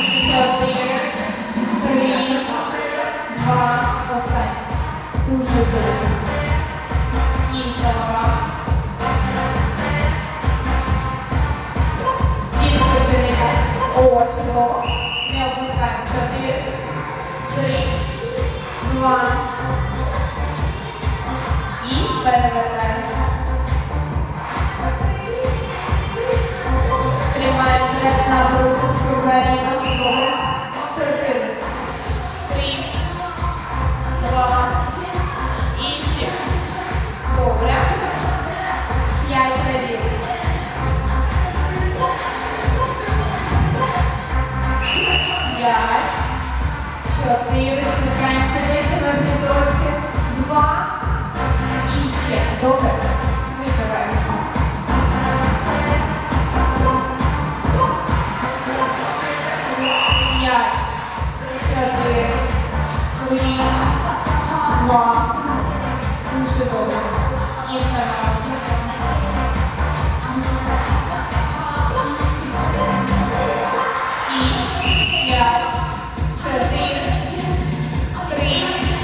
Один, три, два, останній. Дуже добре. Інша три, два. І перевертаємося. Тримаємо на руку з 都在一直在。Yeah. Three, one.